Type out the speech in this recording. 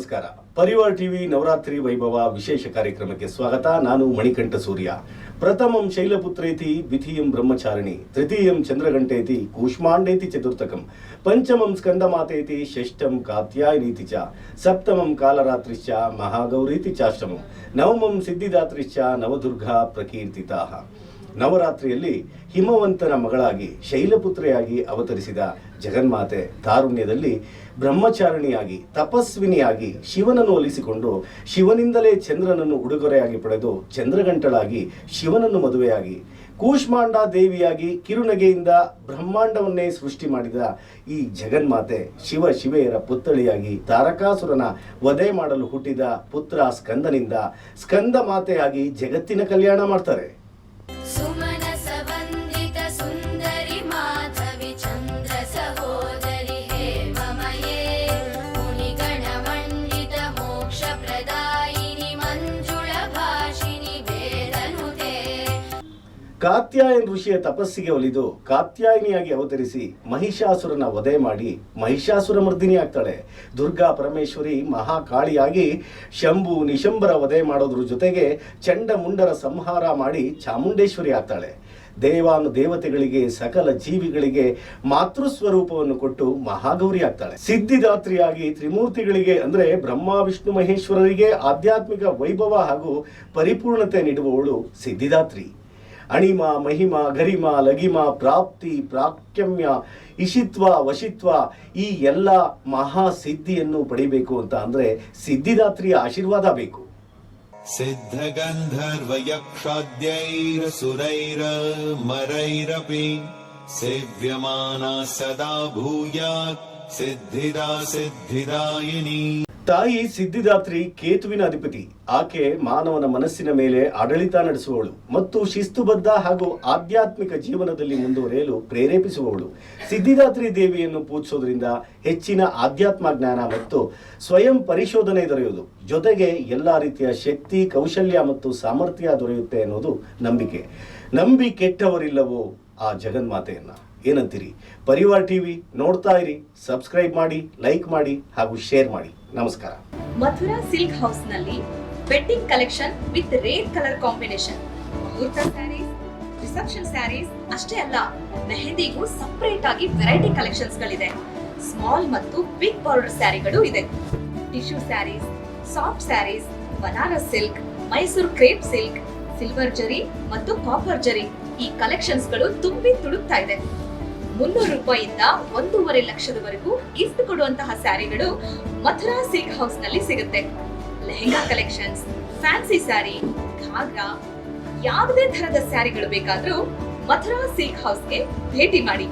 ನಮಸ್ಕಾರ. ಪರಿವಾರ್ ಟಿವಿ ನವರಾತ್ರಿ ವೈಭವ ವಿಶೇಷ ಕಾರ್ಯಕ್ರಮಕ್ಕೆ ಸ್ವಾಗತ. ನಾನು ಮಣಿಕಂಠ ಸೂರ್ಯ. ಪ್ರಥಮಂ ಶೈಲಪುತ್ರೇತಿ, ದ್ವಿತೀಯಂ ಬ್ರಹ್ಮಚಾರಿಣಿ, ತೃತೀಯಂ ಚಂದ್ರಗಂಟೇತಿ ಕೂಷ್ಮಾಂಡೇತಿ ಚತುರ್ಥಕಂ, ಪಂಚಮಂ ಸ್ಕಂದಮಾತೇತಿ, ಷಷ್ಠಂ ಕಾತ್ಯಾಯನೀತಿ ಚ, ಸಪ್ತಮಂ ಕಾಲರಾತ್ರಿಶ್ಚ, ಮಹಾಗೌರೀತಿ ಚಾಷ್ಟಮಂ ನವಮಂ ಸಿದ್ಧಿದಾತ್ರಿಶ್ಚ, ನವದುರ್ಗಾ ಪ್ರಕೀರ್ತಿತಾಃ ನವರಾತ್ರಿಯಲ್ಲಿ ಹಿಮವಂತನ ಮಗಳಾಗಿ ಶೈಲಪುತ್ರೆಯಾಗಿ ಅವತರಿಸಿದ ಜಗನ್ಮಾತೆ ತಾರುಣ್ಯದಲ್ಲಿ ಬ್ರಹ್ಮಚಾರಿಣಿಯಾಗಿ, ತಪಸ್ವಿನಿಯಾಗಿ ಶಿವನನ್ನು ಒಲಿಸಿಕೊಂಡು ಶಿವನಿಂದಲೇ ಚಂದ್ರನನ್ನು ಉಡುಗೊರೆಯಾಗಿ ಪಡೆದು ಚಂದ್ರಗಂಟಳಾಗಿ ಶಿವನನ್ನು ಮದುವೆಯಾಗಿ, ಕೂಷ್ಮಾಂಡ ದೇವಿಯಾಗಿ ಕಿರುನಗೆಯಿಂದ ಬ್ರಹ್ಮಾಂಡವನ್ನೇ ಸೃಷ್ಟಿ ಮಾಡಿದ ಈ ಜಗನ್ಮಾತೆ ಶಿವ ಶಿವೆಯರ ಪುತ್ಥಳಿಯಾಗಿ ತಾರಕಾಸುರನ ವಧೆ ಮಾಡಲು ಹುಟ್ಟಿದ ಪುತ್ರ ಸ್ಕಂದನಿಂದ ಸ್ಕಂದ ಮಾತೆಯಾಗಿ ಜಗತ್ತಿನ ಕಲ್ಯಾಣ ಮಾಡ್ತಾರೆ. ಕಾತ್ಯಾಯನ ಋಷಿಯ ತಪಸ್ಸಿಗೆ ಒಲಿದು ಕಾತ್ಯಾಯಿನಿಯಾಗಿ ಅವತರಿಸಿ ಮಹಿಷಾಸುರನ ವಧೆ ಮಾಡಿ ಮಹಿಷಾಸುರ ಮರ್ದಿನಿ ಆಗ್ತಾಳೆ ದುರ್ಗಾ ಪರಮೇಶ್ವರಿ ಮಹಾಕಾಳಿಯಾಗಿ ಶಂಭು ನಿಶಂಬರ ವಧೆ ಮಾಡೋದ್ರ ಜೊತೆಗೆ ಚಂಡಮುಂಡರ ಸಂಹಾರ ಮಾಡಿ ಚಾಮುಂಡೇಶ್ವರಿ ಆಗ್ತಾಳೆ. ದೇವಾನು ದೇವತೆಗಳಿಗೆ ಸಕಲ ಜೀವಿಗಳಿಗೆ ಮಾತೃಸ್ವರೂಪವನ್ನು ಕೊಟ್ಟು ಮಹಾಗೌರಿ ಆಗ್ತಾಳೆ. ಸಿದ್ಧಿದಾತ್ರಿಯಾಗಿ ತ್ರಿಮೂರ್ತಿಗಳಿಗೆ ಅಂದ್ರೆ ಬ್ರಹ್ಮ, ವಿಷ್ಣು, ಮಹೇಶ್ವರರಿಗೆ ಆಧ್ಯಾತ್ಮಿಕ ವೈಭವ ಹಾಗೂ ಪರಿಪೂರ್ಣತೆ ನೀಡುವವಳು ಸಿದ್ಧಿದಾತ್ರಿ. ಅಣಿಮ, ಮಹಿಮ, ಗರಿಮ, ಲಗಿಮ, ಪ್ರಾಪ್ತಿ ಪ್ರಾಕ್ಯಮ್ಯ ಇಶಿತ್ವ, ವಶಿತ್ವ ಈ ಎಲ್ಲ ಮಹಾ ಸಿದ್ಧಿಯನ್ನು ಪಡಿಬೇಕು ಅಂತ ಅಂದ್ರೆ ಸಿದ್ಧಿದಾತ್ರಿಯ ಆಶೀರ್ವಾದ ಬೇಕು. ಸಿದ್ಧಗಂಧರ್ವಯಕ್ಷಾದ್ಯೈರಸುರೈರ ಮರೈರಪಿ ಸೇವ್ಯಮಾನ ಸದಾ ಭೂಯ ಸಿದ್ಧಿದಾ, ಸಿದ್ಧಿದಾಯಿನಿ. ತಾಯಿ ಸಿದ್ಧಿದಾತ್ರಿ ಕೇತುವಿನ ಅಧಿಪತಿ. ಆಕೆ ಮಾನವನ ಮನಸ್ಸಿನ ಮೇಲೆ ಆಡಳಿತ ನಡೆಸುವವಳು ಮತ್ತು ಶಿಸ್ತುಬದ್ಧ ಹಾಗೂ ಆಧ್ಯಾತ್ಮಿಕ ಜೀವನದಲ್ಲಿ ಮುಂದುವರಿಯಲು ಪ್ರೇರೇಪಿಸುವವಳು. ಸಿದ್ಧಿದಾತ್ರಿ ದೇವಿಯನ್ನು ಪೂಜಿಸೋದ್ರಿಂದ ಹೆಚ್ಚಿನ ಆಧ್ಯಾತ್ಮ ಜ್ಞಾನ ಮತ್ತು ಸ್ವಯಂ ಪರಿಶೋಧನೆ ದೊರೆಯುವುದು. ಜೊತೆಗೆ ಎಲ್ಲಾ ರೀತಿಯ ಶಕ್ತಿ, ಕೌಶಲ್ಯ ಮತ್ತು ಸಾಮರ್ಥ್ಯ ದೊರೆಯುತ್ತೆ ಅನ್ನೋದು ನಂಬಿಕೆ. ನಂಬಿ ಕೆಟ್ಟವರಿಲ್ಲವೋ ಆ ಜಗನ್ಮಾತೆಯನ್ನ. ಏನಂತೀರಿ? ಪರಿವಾರ್ ಟಿವಿ ನೋಡ್ತಾ ಇರಿ, ಸಬ್ಸ್ಕ್ರೈಬ್ ಮಾಡಿ, ಲೈಕ್ ಮಾಡಿ ಹಾಗೂ ಶೇರ್ ಮಾಡಿ. ನಮಸ್ಕಾರ. ಮಥುರಾ ಸಿಲ್ಕ್ ಹೌಸ್ನಲ್ಲಿ wedding collection with rare colour combination. ಮುಹೂರ್ತ ಸ್ಯಾರೀಸ್, ರಿಸೆಪ್ಷನ್ ಸ್ಯಾರೀಸ್, ಅಷ್ಟೇ ಅಲ್ಲ, ಮೆಹಂದಿಗೂ ಸಪರೇಟ್ ಆಗಿ ವೆರೈಟಿ ಕಲೆಕ್ಷನ್ಸ್ ಗಳಿದೆ ಸ್ಮಾಲ್ ಮತ್ತು ಬಿಗ್ ಬಾರ್ಡರ್ ಸ್ಯಾರಿಗಳು ಇದೆ. Tissue sarees soft sarees Banaras silk Mysuru crepe silk silver zari ಮತ್ತು ಕಾಪರ್ ಜರಿ ಈ ಕಲೆಕ್ಷನ್ಸ್ಗಳು ತುಂಬಿ ತುಳುಕ್ತಾ ಇದೆ. ಮುನ್ನೂರು ರೂಪಾಯಿಯಿಂದ ಒಂದೂವರೆ ಲಕ್ಷದವರೆಗೂ ಗಿಫ್ಟ್ ಕೊಡುವಂತಹ ಸ್ಯಾರಿಗಳು ಮಥುರಾ ಸಿಲ್ಕ್ ಹೌಸ್ನಲ್ಲಿ ಸಿಗುತ್ತೆ. Lehenga collections, fancy saree ghagra ಯಾವುದೇ ತರಹದ ಸ್ಯಾರಿಗಳು ಬೇಕಾದ್ರೂ ಮಥುರಾ ಸಿಲ್ಕ್ ಹೌಸ್ಗೆ ಭೇಟಿ ಮಾಡಿ.